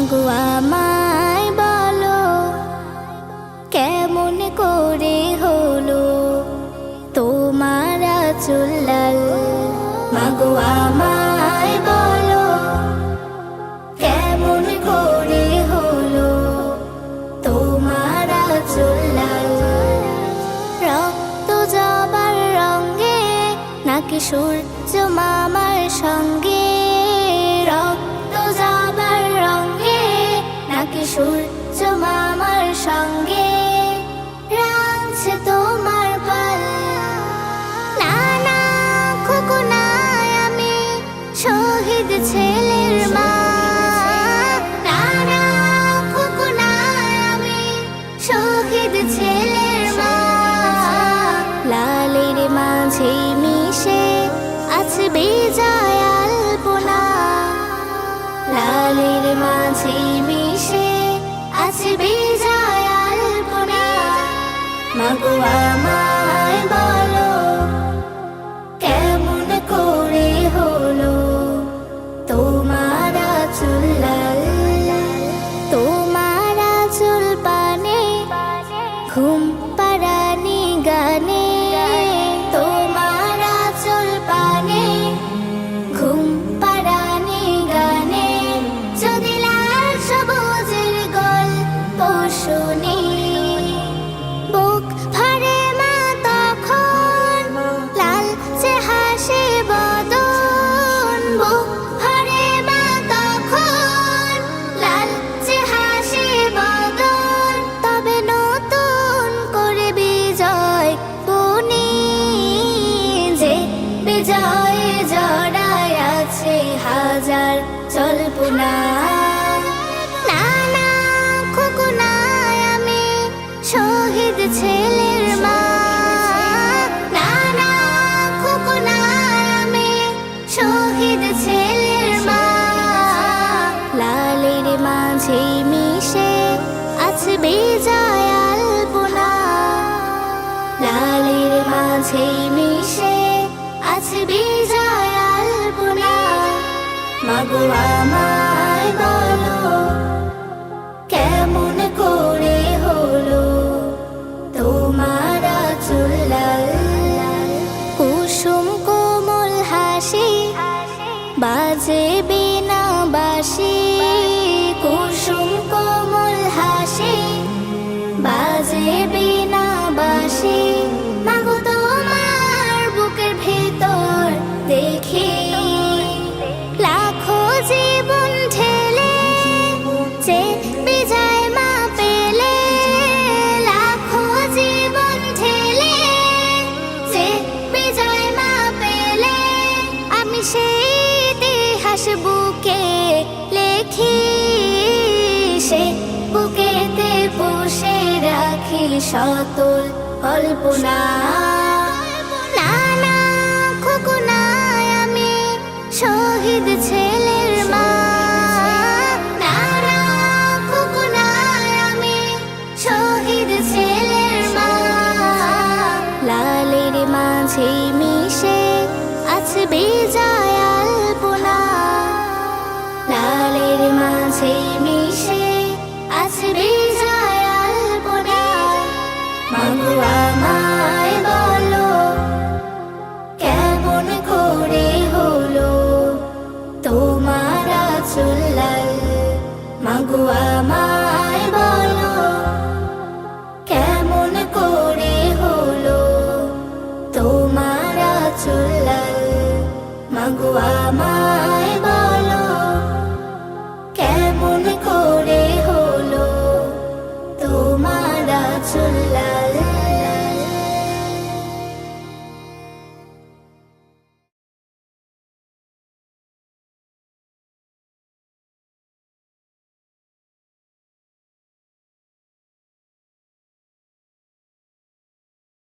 মাগো আমায় বলো, কেমন করে হলো তোমার চুল্লাল মাগো আমায় বলো, কেমন করে হলো তোমার চুল্লাল রক্ত জবার রঙে নাকি সূর্য মামার সঙ্গে সূর্য মামার সঙ্গে রাঙছে তোমার না না আমি শহীদ ছেলের মা। লালের মিশে আছে লালের মাঝে মাগো শহীদ ছেলের মা। শহীদ ছেলের মা। লালের মাঝে মিশে আছে বিজয় আলপনা। লালের মাঝে মিশে আছে বিজয় আলপনা। মাগো আমায় বলো বাজে বিনা বাসি। লেখি সে বুকেতে বসে রাখি সতল কল্পনা। মাঝে মিশে আছে বিজয় আলপনা। মাগো আমায় কেমন করে হলো তোমার চুল্লাল মাগো আমায় কেমন করে হলো তোমার চুল্লাল মাগো আমায় to